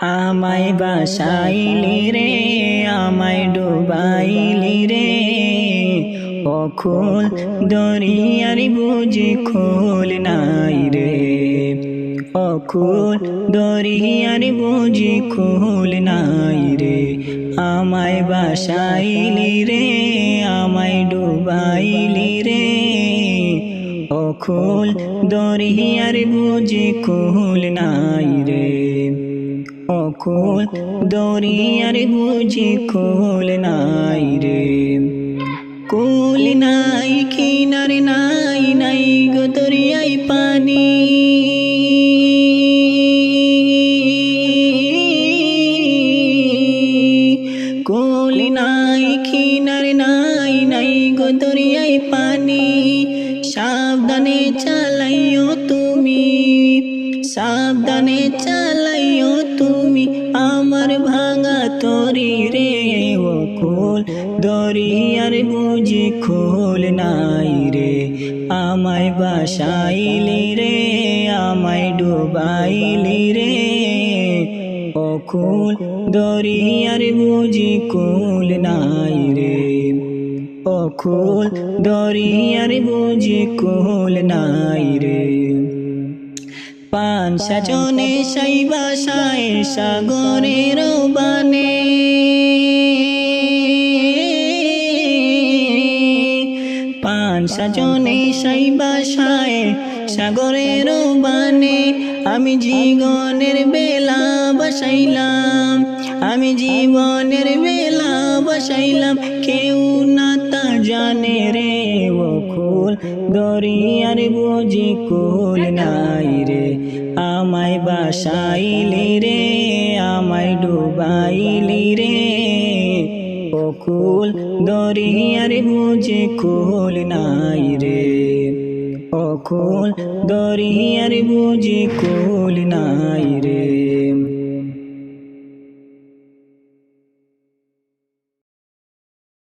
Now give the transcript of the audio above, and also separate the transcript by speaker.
Speaker 1: আমায় বাসাইলি রে, আমায় ডুবাইলি রে। অখোল দরিয়ার বুঝি খোল নাই রে। অখোল দরিয়ার বুঝি খোল নাই রে। আমায় বাসাইলি রে, আমায় ডুবাইলি রে। অখোল দরিয়ার বুঝি খোল নাই রে। অখোল দরিয়ার বুঝি খোল নাই রে। কুল নাই, কিনার নাই নাই গো দরিয়াই পানি। কুল নাই, কিনার নাই নাই গো দরিয়াই পানি। সাবধানে চালাইও তুমি, সাবধানে তুমি আমার ভাঙা তরি রে, ও খোল। দরিয়ার বুঝি খোল নাই রে, আমায় বাসাইলি রে, আমায় ডুবাইলি রে। খোল, দরিয়ার বুঝি খোল নাই রে। খোল, দরিয়ার বুঝি খোল নাই রে। পান সাজনে সাইবা সায় সাগরের বানে পান সাজনে সাইবা সায় সাগরের বানে আমি জীবনের বেলা বসাইলাম আমি জীবনের বেলা বসাইলাম। কেউ না তা জানে রে। খোল দরিয়ার বুঝি কোল নাই রে। আমায় বাসাইলি রে, আমায় ডুবাইলি রে। ও কুল দরিয়ার বুঝি কোল নাই রে। ও কুল দরিয়ার বুঝি কোল নাই রে।